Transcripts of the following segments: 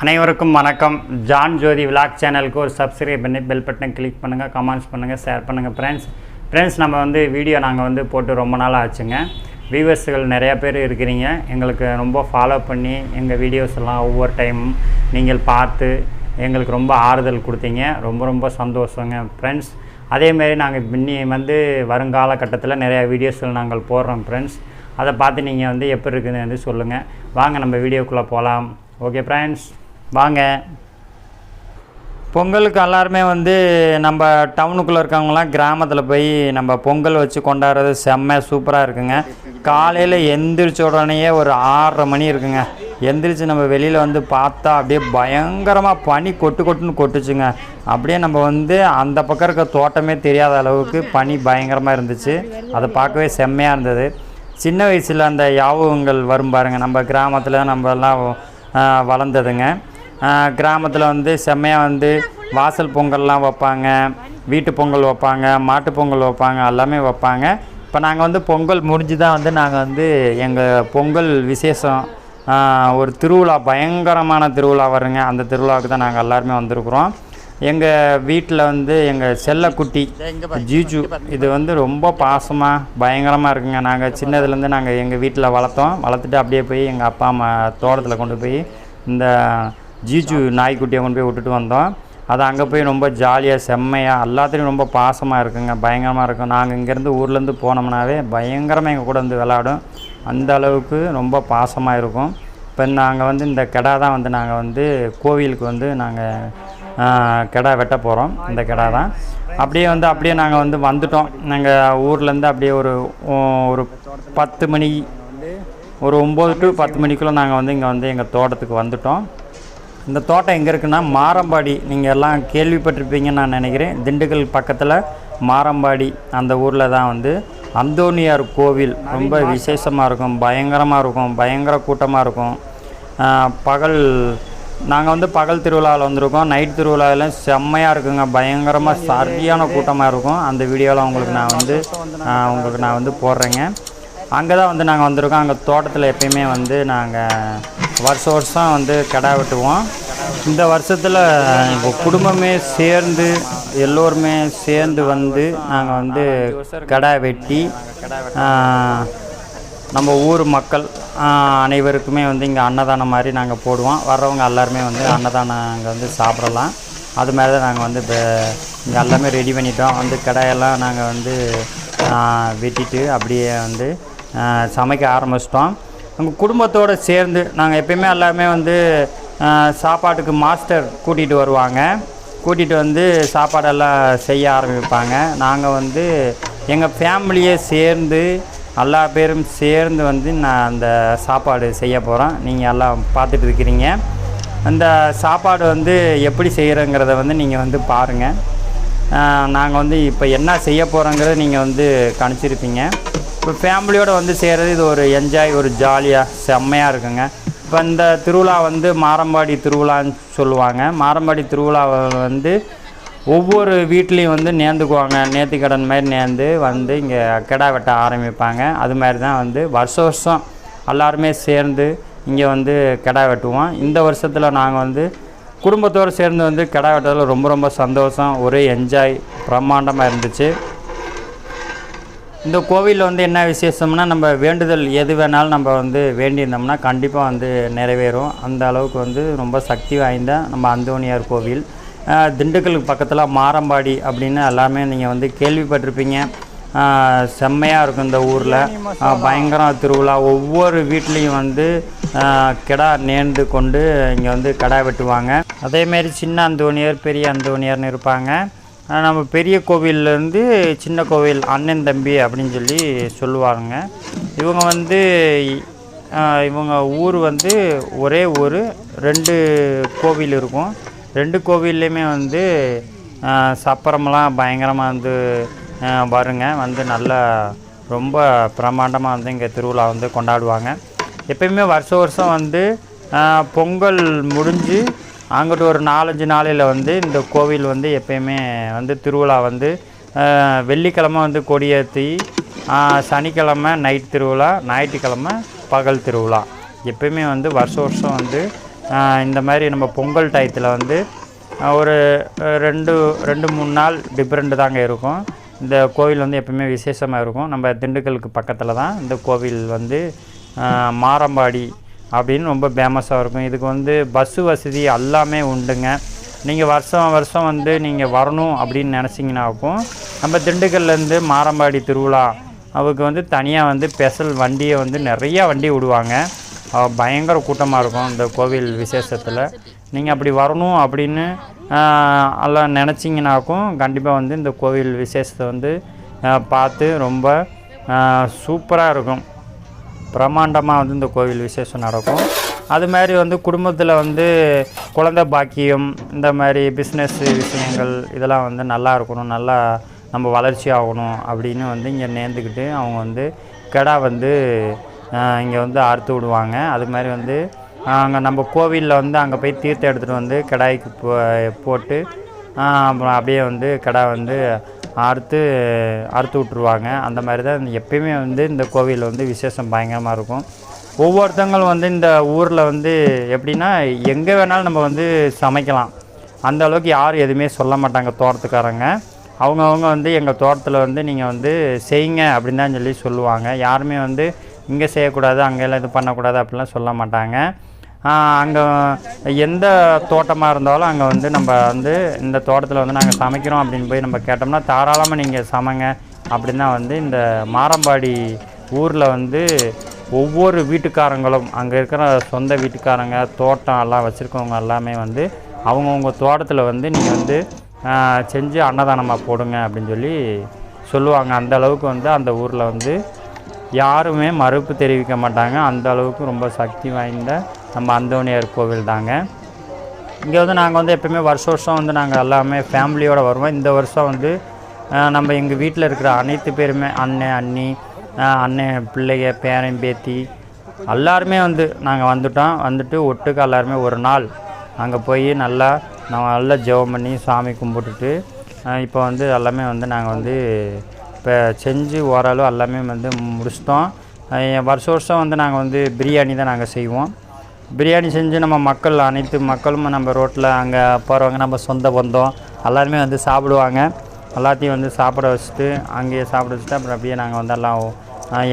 அனைவருக்கும் வணக்கம். ஜான் ஜோதி விலாக் சேனலுக்கு ஒரு சப்ஸ்கிரைப் பண்ணி பெல் பட்டனை கிளிக் பண்ணுங்கள் கமெண்ட்ஸ் பண்ணுங்கள் ஷேர் பண்ணுங்கள் ஃப்ரெண்ட்ஸ் ஃப்ரெண்ட்ஸ் நம்ம வந்து வீடியோ நாங்கள் வந்து போட்டு ரொம்ப நாள் ஆச்சுங்க. வியூவர்ஸுகள் நிறையா பேர் இருக்கிறீங்க. எங்களுக்கு ரொம்ப ஃபாலோ பண்ணி எங்கள் வீடியோஸ் எல்லாம் ஒவ்வொரு டைமும் நீங்கள் பார்த்து எங்களுக்கு ரொம்ப ஆறுதல் கொடுத்தீங்க. ரொம்ப ரொம்ப சந்தோஷங்க ஃப்ரெண்ட்ஸ் அதேமாரி நாங்கள் இன்னி வந்து வருங்கால கட்டத்தில் நிறையா வீடியோஸ்கள் நாங்கள் போடுறோம் ஃப்ரெண்ட்ஸ் அதை பார்த்து நீங்கள் வந்து எப்படி இருக்குதுன்னு வந்து சொல்லுங்கள் வாங்க நம்ம வீடியோக்குள்ளே போகலாம் ஓகே ஃப்ரெண்ட்ஸ் வாங்க. பொங்கலுக்கு எல்லாருமே வந்து நம்ம டவுனுக்குள்ளே இருக்கவங்களாம் கிராமத்தில் போய் நம்ம பொங்கல் வச்சு கொண்டாடுறது செம்ம சூப்பராக இருக்குங்க. காலையில் எந்திரிச்ச உடனேயே ஒரு ஆறரை மணி இருக்குங்க. எந்திரிச்சு நம்ம வெளியில் வந்து பார்த்தா அப்படியே பயங்கரமாக பனி கொட்டு கொட்டுன்னு கொட்டுச்சுங்க. அப்படியே நம்ம வந்து அந்த பக்கம் இருக்க தோட்டமே தெரியாத அளவுக்கு பனி பயங்கரமாக இருந்துச்சு. அதை பார்க்கவே செம்மையாக இருந்தது. சின்ன வயசில் அந்த யாவகங்கள் வரும் பாருங்கள் நம்ம கிராமத்தில் நம்ம எல்லாம் வளர்ந்ததுங்க. கிராமத்தில் வந்து செம்மையாக வந்து வாசல் பொங்கல்லாம் வைப்பாங்க வீட்டு பொங்கல் வைப்பாங்க மாட்டு பொங்கல் வைப்பாங்க எல்லாமே வைப்பாங்க. இப்போ நாங்கள் வந்து பொங்கல் முடிஞ்சு தான் வந்து நாங்கள் வந்து எங்கள் பொங்கல் விசேஷம் ஒரு திருவிழா பயங்கரமான திருவிழா வருங்க. அந்த திருவிழாவுக்கு தான் நாங்கள் எல்லாருமே வந்திருக்கிறோம். எங்கள் வீட்டில் வந்து எங்கள் செல்லக்குட்டி ஜீஜு இது வந்து ரொம்ப பாசமாக பயங்கரமாக இருக்குங்க. நாங்கள் சின்னதுலேருந்து நாங்கள் எங்கள் வீட்டில் வளர்த்தோம். வளர்த்துட்டு அப்படியே போய் எங்கள் அப்பா அம்மா தோட்டத்தில் கொண்டு போய் இந்த ஜீஜு நாய்க்குட்டியை கொண்டு போய் விட்டுட்டு வந்தோம். அது அங்கே போய் ரொம்ப ஜாலியாக செம்மையாக எல்லாத்துலேயும் ரொம்ப பாசமாக இருக்குங்க. பயங்கரமாக இருக்கும். நாங்கள் இங்கேருந்து ஊர்லேருந்து போனோம்னாவே பயங்கரமாக எங்கள் கூட வந்து விளாடும் அந்த அளவுக்கு ரொம்ப பாசமாக இருக்கும். இப்போ நாங்கள் வந்து இந்த கிடா தான் வந்து நாங்கள் வந்து கோவிலுக்கு வந்து நாங்கள் கிடா வெட்ட போகிறோம் இந்த கிடா தான். அப்படியே வந்து அப்படியே நாங்கள் வந்து வந்துட்டோம். நாங்கள் ஊர்லேருந்து அப்படியே ஒரு ஒரு பத்து மணி ஒரு ஒம்பது டு பத்து மணிக்குள்ளே நாங்கள் வந்து இங்கே வந்து எங்கள் தோட்டத்துக்கு வந்துட்டோம். இந்த தோட்டம் எங்கே இருக்குன்னா மாரம்பாடி. நீங்கள் எல்லாம் கேள்விப்பட்டிருப்பீங்கன்னு நான் நினைக்கிறேன். திண்டுக்கல் பக்கத்தில் மாரம்பாடி அந்த ஊரில் தான் வந்து அந்தோனியார் கோவில் ரொம்ப விசேஷமாக இருக்கும் பயங்கரமாக இருக்கும் பயங்கர கூட்டமாக இருக்கும். பகல் நாங்கள் வந்து பகல் திருவிழாவில் வந்திருக்கோம். நைட் திருவிழாவில் செம்மையாக இருக்குங்க. பயங்கரமாக சரியான கூட்டமாக இருக்கும். அந்த வீடியோவில் உங்களுக்கு நான் வந்து உங்களுக்கு நான் வந்து போடுறேங்க. அங்கே தான் வந்து நாங்கள் வந்திருக்கோம். அங்கே தோட்டத்தில் எப்பயுமே வந்து நாங்கள் வருஷம் வருஷம் வந்து கிடா வெட்டுவோம். இந்த வருஷத்தில் இப்போ குடும்பமே சேர்ந்து எல்லோருமே சேர்ந்து வந்து நாங்கள் வந்து கிடா வெட்டி நம்ம ஊர் மக்கள் அனைவருக்குமே வந்து இங்கே அன்னதானம் மாதிரி நாங்கள் போடுவோம். வர்றவங்க எல்லாருமே வந்து அன்னதானம் அங்கே வந்து சாப்பிடலாம். அது மாதிரி தான் நாங்கள் வந்து இப்போ இங்கே எல்லாமே ரெடி பண்ணிட்டோம். வந்து கடாயெல்லாம் நாங்கள் வந்து வெட்டிட்டு அப்படியே வந்து சமைக்க ஆரம்பிச்சிட்டோம். எங்கள் குடும்பத்தோடு சேர்ந்து நாங்கள் எப்பயுமே எல்லாமே வந்து சாப்பாட்டுக்கு மாஸ்டர் கூட்டிகிட்டு வருவாங்க. கூட்டிகிட்டு வந்து சாப்பாடெல்லாம் செய்ய ஆரம்பிப்பாங்க. நாங்கள் வந்து எங்கள் ஃபேமிலியே சேர்ந்து எல்லா பேரும் சேர்ந்து வந்து நான் அந்த சாப்பாடு செய்ய போகிறோம் நீங்கள் எல்லாம் பார்த்துட்டு இருக்கிறீங்க. அந்த சாப்பாடு வந்து எப்படி செய்கிறங்கிறத வந்து நீங்கள் வந்து பாருங்கள் நாங்கள் வந்து இப்போ என்ன செய்ய போகிறோங்கிறத நீங்கள் வந்து கணிச்சிருப்பீங்க. இப்போ ஃபேமிலியோடு வந்து செய்கிறது இது ஒரு என்ஜாய் ஒரு ஜாலியாக செம்மையாக இருக்குங்க. இப்போ இந்த திருவிழா வந்து மாரம்பாடி திருவிழான்னு சொல்லுவாங்க. மாரம்பாடி திருவிழாவை வந்து ஒவ்வொரு வீட்லேயும் வந்து நேர்ந்துக்குவாங்க. நேர்த்திக்கடன் மாதிரி நேர்ந்து வந்து இங்கே கிடா வெட்ட ஆரம்பிப்பாங்க. அது மாதிரி தான் வந்து வருஷ வருஷம் எல்லாருமே சேர்ந்து இங்கே வந்து கிடா வெட்டுவோம். இந்த வருஷத்தில் நாங்கள் வந்து குடும்பத்தோடு சேர்ந்து வந்து கிடா வெட்டதில் ரொம்ப ரொம்ப சந்தோஷம். ஒரே என்ஜாய் பிரம்மாண்டமாக இருந்துச்சு. இந்த கோவிலில் வந்து என்ன விசேஷம்னா நம்ம வேண்டுதல் எது வேணாலும் நம்ம வந்து வேண்டியிருந்தோம்னா கண்டிப்பாக வந்து நிறைவேறும். அந்த அளவுக்கு வந்து ரொம்ப சக்தி வாய்ந்த நம்ம அந்தோணியார் கோவில். திண்டுக்கலுக்கு பக்கத்தில் மாரம்பாடி அப்படின்னு எல்லாமே நீங்கள் வந்து கேள்விப்பட்டிருப்பீங்க. செம்மையாக இருக்கும் இந்த ஊரில். பயங்கர திருவிழா. ஒவ்வொரு வீட்லேயும் வந்து கிடா நேர்ந்து கொண்டு இங்கே வந்து கிடா வெட்டுவாங்க. அதேமாரி சின்ன அந்தோணியார் பெரிய அந்தோணியார்னு இருப்பாங்க. நம்ம பெரிய கோவில்லேருந்து சின்ன கோவில் அண்ணன் தம்பி அப்படின்னு சொல்லி சொல்லுவாங்க. இவங்க வந்து இவங்க ஊர் வந்து ஒரே ஊர் ரெண்டு கோவில் இருக்கும். ரெண்டு கோவில்லையுமே வந்து சப்பரமெல்லாம் பயங்கரமாக வந்து வருங்க வந்து நல்லா ரொம்ப பிரம்மாண்டமாக வந்து இங்கே திருவிழா வந்து கொண்டாடுவாங்க. எப்பயுமே வருஷம் வருஷம் வந்து பொங்கல் முடிஞ்சு அங்கிட்டு ஒரு நாலஞ்சு நாளையில் வந்து இந்த கோவில் வந்து எப்பயுமே வந்து திருவிழா வந்து வெள்ளிக்கிழமை வந்து கொடியேற்றி சனிக்கிழமை நைட் திருவிழா ஞாயிற்றுக்கிழமை பகல் திருவிழா. எப்பயுமே வந்து வருஷம் வருஷம் வந்து இந்த மாதிரி நம்ம பொங்கல் டயத்தில் வந்து ஒரு ரெண்டு ரெண்டு மூணு நாள் டிஃப்ரெண்ட்டு தாங்க இருக்கும். இந்த கோவில் வந்து எப்பவுமே விசேஷமாக இருக்கும். நம்ம திண்டுக்கலுக்கு பக்கத்தில் தான் இந்த கோவில் வந்து மாரம்பாடி அப்படின்னு ரொம்ப ஃபேமஸாக இருக்கும். இதுக்கு வந்து பஸ்ஸு வசதி எல்லாமே உண்டுங்க. நீங்கள் வருஷம் வருஷம் வந்து நீங்கள் வரணும் அப்படின்னு நினச்சிங்கனாக்கும் நம்ம திண்டுக்கல்லேருந்து மாரம்பாடி திருவிழா அவருக்கு வந்து தனியாக வந்து ஸ்பெஷல் வண்டியை வந்து நிறையா வண்டி விடுவாங்க. பயங்கர கூட்டமாக இருக்கும் இந்த கோவில் விசேஷத்தில். நீங்கள் அப்படி வரணும் அப்படின்னு எல்லாம் நினச்சிங்கனாக்கும் கண்டிப்பாக வந்து இந்த கோவில் விசேஷத்தை வந்து பார்த்து ரொம்ப சூப்பராக இருக்கும். பிரம்மாண்டமாக வந்து இந்த கோவில் விசேஷம் நடக்கும். அது மாதிரி வந்து குடும்பத்தில் வந்து குழந்தை பாக்கியம் இந்த மாதிரி பிஸ்னஸ் விஷயங்கள் இதெல்லாம் வந்து நல்லா இருக்கணும் நல்லா நம்ம வளர்ச்சி ஆகணும் அப்படின்னு வந்து இங்கே நேர்ந்துக்கிட்டு அவங்க வந்து கெடா வந்து இங்கே வந்து அறுத்து விடுவாங்க. அது மாதிரி வந்து அங்கே நம்ம கோவிலில் வந்து அங்கே போய் தீர்த்தம் எடுத்துகிட்டு வந்து கிடாய்க்கு போ போட்டு அப்புறம் அப்படியே வந்து கிடா வந்து அறுத்து அறுத்து விட்ருவாங்க அந்த மாதிரி தான் எப்பயுமே வந்து இந்த கோவில் வந்து விசேஷம் பயங்கரமாக இருக்கும். ஒவ்வொருத்தங்களும் வந்து இந்த ஊரில் வந்து எப்படின்னா எங்கே வேணாலும் நம்ம வந்து சமைக்கலாம். அந்த அளவுக்கு யாரும் எதுவுமே சொல்ல மாட்டாங்க தோட்டத்துக்காரங்க. அவங்கவுங்க வந்து எங்கள் தோட்டத்தில் வந்து நீங்கள் வந்து செய்யுங்க அப்படின்னு தான் சொல்லி சொல்லுவாங்க. யாருமே வந்து இங்கே செய்யக்கூடாது அங்கெல்லாம் இது பண்ணக்கூடாது அப்படிலாம் சொல்ல மாட்டாங்க. அங்கே எந்த தோட்டமாக இருந்தாலும் அங்கே வந்து நம்ம வந்து இந்த தோட்டத்தில் வந்து நாங்கள் சமைக்கிறோம் அப்படின்னு போய் நம்ம கேட்டோம்னா தாராளமாக நீங்கள் சமைங்க அப்படின்னு தான் வந்து இந்த மாரம்பாடி ஊரில் வந்து ஒவ்வொரு வீட்டுக்காரங்களும் அங்கே இருக்கிற சொந்த வீட்டுக்காரங்க தோட்டம் எல்லாம் வச்சுருக்கவங்க எல்லாமே வந்து அவங்கவுங்க தோட்டத்தில் வந்து நீங்கள் வந்து செஞ்சு அன்னதானமாக போடுங்க அப்படின்னு சொல்லி சொல்லுவாங்க. அந்த அளவுக்கு வந்து அந்த ஊரில் வந்து யாருமே மறுப்பு தெரிவிக்க மாட்டாங்க. அந்த அளவுக்கு ரொம்ப சக்தி வாய்ந்த நம்ம அந்தோணியார் கோவில் தாங்க. இங்கே வந்து நாங்கள் வந்து எப்போயுமே வருஷ வருஷம் வந்து நாங்கள் எல்லாமே ஃபேமிலியோடு வருவோம். இந்த வருஷம் வந்து நம்ம எங்கள் வீட்டில் இருக்கிற அனைத்து பேருமே அண்ணன் அண்ணி அண்ணன் பிள்ளைங்க பேரன் பேத்தி எல்லாருமே வந்து நாங்கள் வந்துட்டோம். வந்துட்டு ஒட்டுக்கு எல்லாருமே ஒரு நாள் அங்கே போய் நல்லா நம்ம நல்லா ஜெபம் பண்ணி சாமி கும்பிட்டுட்டு இப்போ வந்து எல்லாமே வந்து நாங்கள் வந்து இப்போ செஞ்சு ஓரளவு எல்லாமே வந்து முடிச்சிட்டோம். வருஷ வருஷம் வந்து நாங்கள் வந்து பிரியாணி தான் நாங்கள் செய்வோம். பிரியாணி செஞ்சு நம்ம மக்கள் அனைத்து மக்களும் நம்ம ரோட்டில் அங்கே போகிறவங்க நம்ம சொந்த பந்தம் எல்லாருமே வந்து சாப்பிடுவாங்க. எல்லாத்தையும் வந்து சாப்பிட வச்சுட்டு அங்கேயே சாப்பிட வச்சுட்டு அப்புறம் அப்படியே நாங்கள் வந்து எல்லாம்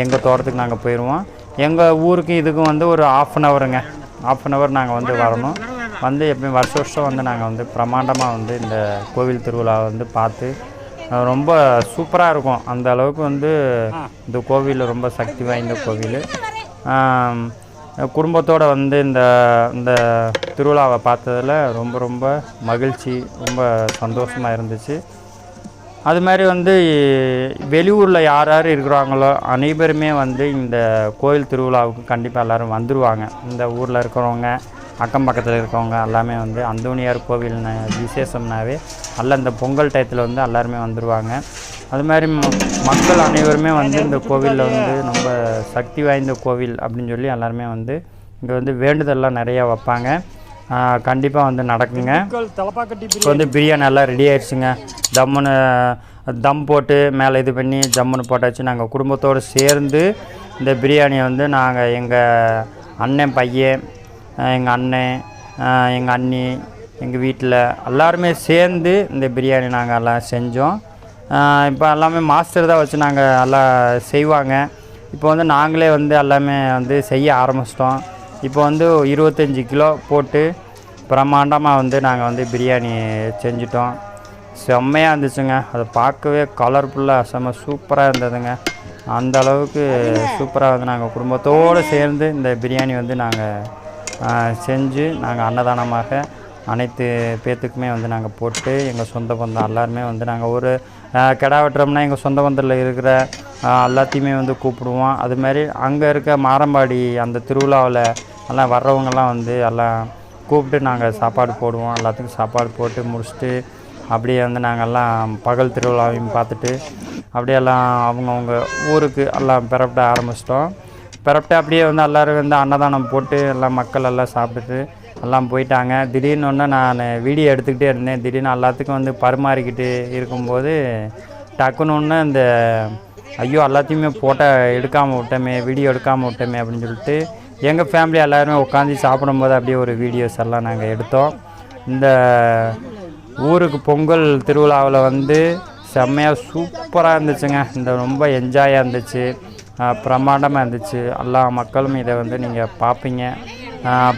எங்கள் தோட்டத்துக்கு நாங்கள் போயிடுவோம். எங்கள் ஊருக்கு இதுக்கும் வந்து ஒரு ஆஃப் அன் ஹவருங்க ஆஃப் அன் ஹவர் நாங்கள் வந்து வரணும். வந்து எப்பயும் வருஷ வருஷம் வந்து நாங்கள் வந்து பிரமாண்டமாக வந்து இந்த கோவில் திருவிழா வந்து பார்த்து ரொம்ப சூப்பராக இருக்கும். அந்த அளவுக்கு வந்து இந்த கோவில் ரொம்ப சக்தி வாய்ந்த கோவில். குடும்பத்தோடு வந்து இந்த இந்த திருவிழாவை பார்த்ததில் ரொம்ப ரொம்ப மகிழ்ச்சி ரொம்ப சந்தோஷமாக இருந்துச்சு. அது மாதிரி வந்து வெளியூரில் யார் யார் இருக்கிறாங்களோ அனைவருமே வந்து இந்த கோயில் திருவிழாவுக்கு கண்டிப்பாக எல்லோரும் வந்துடுவாங்க இந்த ஊரில் இருக்கிறவங்க அக்கம் பக்கத்தில் இருக்கிறவங்க எல்லாமே வந்து அந்தோணியார் கோவில் விசேஷம்னாவே எல்லாம் இந்த பொங்கல் டயத்தில் வந்து எல்லாருமே வந்துடுவாங்க அது மாதிரி ம- மக்கள் அனைவருமே வந்து இந்த கோவிலில் வந்து ரொம்ப சக்தி வாய்ந்த கோவில் அப்படின்னு சொல்லி எல்லாருமே வந்து இங்கே வந்து வேண்டுதல்லாம் நிறையா வைப்பாங்க. கண்டிப்பாக வந்து நடக்குங்க. இப்போ வந்து பிரியாணி எல்லாம் ரெடி ஆயிடுச்சுங்க. தம்முன்னு தம் போட்டு மேலே இது பண்ணி ஜம்முன்னு போட்டாச்சு. நாங்கள் குடும்பத்தோடு சேர்ந்து இந்த பிரியாணியை வந்து நாங்கள் எங்கள் அண்ணன் பையன் எங்கள் அண்ணன் எங்கள் அண்ணி எங்கள் வீட்டில் எல்லாருமே சேர்ந்து இந்த பிரியாணி நாங்கள் எல்லாம் செஞ்சோம். இப்போ எல்லாமே மாஸ்டர் தான் வச்சு நாங்கள் எல்லாம் செய்வாங்க. இப்போ வந்து நாங்களே வந்து எல்லாமே வந்து செய்ய ஆரம்பிச்சிட்டோம். இப்போ வந்து இருபத்தஞ்சி கிலோ போட்டு பிரம்மாண்டமாக வந்து நாங்கள் வந்து பிரியாணி செஞ்சிட்டோம். செம்மையாக இருந்துச்சுங்க. அதை பார்க்கவே கலர்ஃபுல்லாக செம்ம சூப்பராக இருந்ததுங்க. அந்த அளவுக்கு சூப்பராக வந்து நாங்கள் குடும்பத்தோடு சேர்ந்து இந்த பிரியாணி வந்து நாங்கள் செஞ்சு நாங்கள் அன்னதானமாக அனைத்து பேத்துக்குமே வந்து நாங்கள் போட்டு எங்கள் சொந்த பந்தம் எல்லாருமே வந்து நாங்கள் ஒரு கிடா வெட்டுறோம்னா எங்கள் சொந்த பந்தத்தில் இருக்கிற எல்லாத்தையுமே வந்து கூப்பிடுவோம். அதுமாதிரி அங்கே இருக்க மாரம்பாடி அந்த திருவிழாவில் எல்லாம் வர்றவங்கெல்லாம் வந்து எல்லாம் கூப்பிட்டு நாங்கள் சாப்பாடு போடுவோம். எல்லாத்துக்கும் சாப்பாடு போட்டு முடிச்சுட்டு அப்படியே வந்து நாங்கள்லாம் பகல் திருவிழாவையும் பார்த்துட்டு அப்படியே எல்லாம் அவங்கவுங்க ஊருக்கு எல்லாம் பிறப்பிட ஆரம்பிச்சிட்டோம். பிறப்பிட்டு அப்படியே வந்து எல்லோரும் வந்து அன்னதானம் போட்டு எல்லாம் மக்கள் எல்லாம் சாப்பிட்டுட்டு எல்லாம் போயிட்டாங்க. திடீர்னு ஒன்று நான் வீடியோ எடுத்துக்கிட்டே இருந்தேன். திடீர்னு எல்லாத்துக்கும் வந்து பரிமாறிக்கிட்டு இருக்கும்போது டக்குன்னு ஒன்று இந்த ஐயோ எல்லாத்தையுமே ஃபோட்டோ எடுக்காமல் விட்டோமே வீடியோ எடுக்காமல் விட்டோமே அப்படின்னு சொல்லிட்டு எங்கள் ஃபேமிலி எல்லாருமே உட்காந்து சாப்பிடும்போது அப்படியே ஒரு வீடியோஸ் எல்லாம் நாங்கள் எடுத்தோம். இந்த ஊருக்கு பொங்கல் திருவிழாவில் வந்து செம்மையாக சூப்பராக இருந்துச்சுங்க. இந்த ரொம்ப என்ஜாயாக இருந்துச்சு. பிரமாண்டமாக இருந்துச்சு. எல்லா மக்களும் இதை வந்து நீங்கள் பார்ப்பீங்க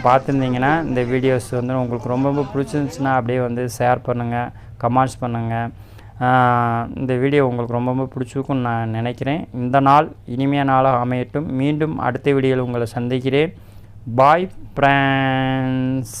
பார்த்துருந்தீங்கன்னா இந்த வீடியோஸ் வந்து உங்களுக்கு ரொம்ப ரொம்ப பிடிச்சிருந்துச்சுன்னா அப்படியே வந்து ஷேர் பண்ணுங்கள் கமெண்ட்ஸ் பண்ணுங்கள் இந்த வீடியோ உங்களுக்கு ரொம்ப ரொம்ப பிடிச்சிருக்கும்னு நான் நினைக்கிறேன். இந்த நாள் இனிமையான நாளாக அமையட்டும். மீண்டும் அடுத்த வீடியோவில் உங்களை சந்திக்கிறேன். பாய் ப்ரான்ஸ்